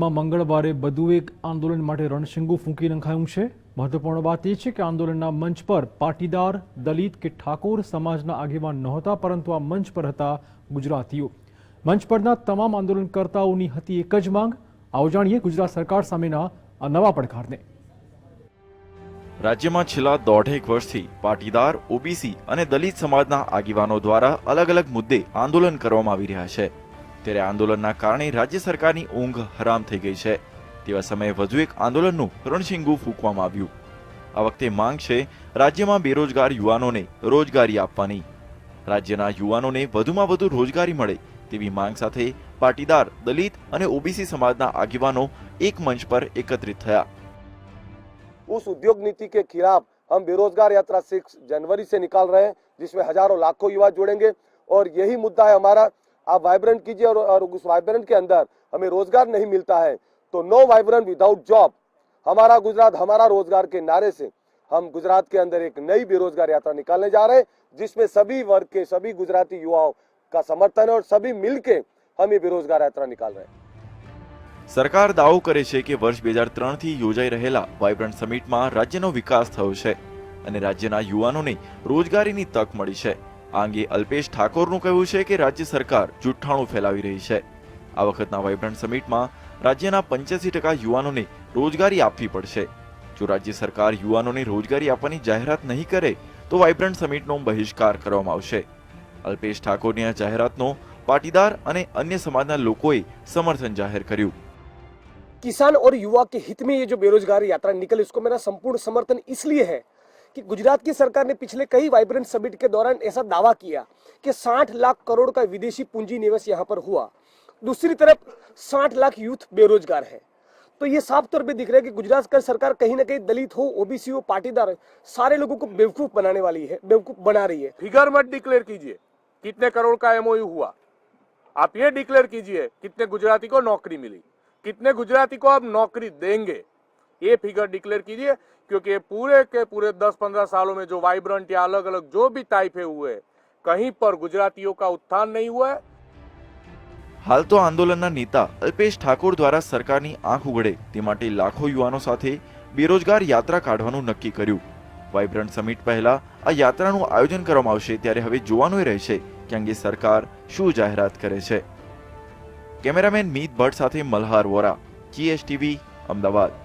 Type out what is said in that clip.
માં મંગળવારે બધું એક આંદોલન માટે રણશીંગુ ફૂંકી નખાયું છે. મહત્વપૂર્ણ વાત એ છે કે આંદોલનના મંચ પર પાટીદાર, દલિત કે ઠાકોર સમાજના આગેવાન નહોતા, પરંતુ આ મંચ પર હતા ગુજરાતીઓ. મંચ પરના તમામ આંદોલનકર્તાઓની હતી એક જ માંગ. આવો જાણીએ ગુજરાત સરકાર સામેના આ નવા પડકારને. રાજ્યમાં છેલ્લા દોઢેક વર્ષથી પાટીદાર, ઓબીસી અને દલિત સમાજના આગેવાનો દ્વારા અલગ અલગ મુદ્દે આંદોલન કરવામાં આવી રહ્યા છે. ત્યારે આંદોલનના કારણે રાજ્ય સરકારની ઊંઘ હરામ થઈ ગઈ છે તેવા સમયે વધુ એક આંદોલનનું રણશીંગુ ફૂંકવામાં આવ્યું આ વખતે માંગ છે રાજ્યમાં બેરોજગાર યુવાનોને રોજગારી આપવાની રાજ્યના યુવાનોને વધુમાં વધુ રોજગારી મળે તેવી માંગ સાથે પાટીદાર દલિત અને ઓબીસી સમાજના આગેવાનો એક મંચ પર એકત્રિત થયા उस उद्योग नीति के खिलाफ हम बेरोजगार यात्रा सिक्स जनवरी से निकाल रहे हैं जिसमें हजारों लाखों युवा जुड़ेंगे और यही मुद्दा है हमारा आप वाइब्रेंट कीजिए और, और उस वाइब्रेंट के अंदर हमें रोजगार नहीं मिलता है तो नो वाइब्रेंट विदाउट जॉब हमारा गुजरात हमारा रोजगार के नारे से हम गुजरात के अंदर एक नई बेरोजगार यात्रा निकालने जा रहे हैं जिसमें सभी वर्ग के सभी गुजराती युवाओं का समर्थन है और सभी मिलके हम ये बेरोजगार यात्रा निकाल रहे हैं સરકાર દાવો કરે છે કે વર્ષ બે હજાર ત્રણથી યોજાઈ રહેલા વાઇબ્રન્ટ સમિટમાં રાજ્યનો વિકાસ થયો છે અને રાજ્યના યુવાનોને રોજગારીની તક મળી છે આ અંગે અલ્પેશ ઠાકોરનું કહેવું છે કે રાજ્ય સરકાર જુઠ્ઠાણું ફેલાવી રહી છે આ વખતના વાઇબ્રન્ટ સમિટમાં રાજ્યના પંચ્યાસી ટકા યુવાનોને રોજગારી આપવી પડશે જો રાજ્ય સરકાર યુવાનોને રોજગારી આપવાની જાહેરાત નહીં કરે તો વાઇબ્રન્ટ સમિટનો બહિષ્કાર કરવામાં આવશે અલ્પેશ ઠાકોરની આ જાહેરાતનો પાટીદાર અને અન્ય સમાજના લોકોએ સમર્થન જાહેર કર્યું किसान और युवा के हित में ये जो बेरोजगारी यात्रा निकली उसको मेरा संपूर्ण समर्थन इसलिए है कि गुजरात की सरकार ने पिछले कई वाइब्रेंट समिट के दौरान ऐसा दावा किया कि 60 लाख करोड़ का विदेशी पूंजी निवेश यहाँ पर हुआ। दूसरी तरफ़ 60 लाख यूथ बेरोजगार है। तो ये साफ़ तौर पे दिख रहा है कि गुजरात का सरकार कहीं ना कहीं दलित हो, ओबीसी हो, पाटीदार सारे लोगों को बेवकूफ़ बनाने वाली है, बेवकूफ़ बना रही है। फिगर मत डिक्लेयर कीजिए, कितने करोड़ का एमओयू हुआ। आप ये डिक्लेयर कीजिए, कितने गुजराती को नौकरी मिली, कितने गुजराती को आप नौकरी देंगे। ये फिगर डिक्लेयर कीजिए क्योंकि ये पूरे के पूरे 10-15 सालों में जो वाइब्रेंट या अलग अलग जो भी टाइप है हुए कहीं पर गुजरातियों का उत्थान नहीं हुआ है હાલ તો આંદોલનના નેતા અલ્પેશ ઠાકોર દ્વારા સરકારની આંખ ઉઘડે તે માટે લાખો યુવાનો સાથે બેરોજગાર યાત્રા કાઢવાનું નક્કી કર્યું વાઇબ્રન્ટ સમિટ પહેલા આ યાત્રાનું આયોજન કરવામાં આવશે ત્યારે હવે જોવાનું એ રહેશે કે અંગે સરકાર શું જાહેરાત કરે છે કેમેરામેન મીત ભટ્ટ સાથે મલ્હાર વોરા જીએસટીવી અમદાવાદ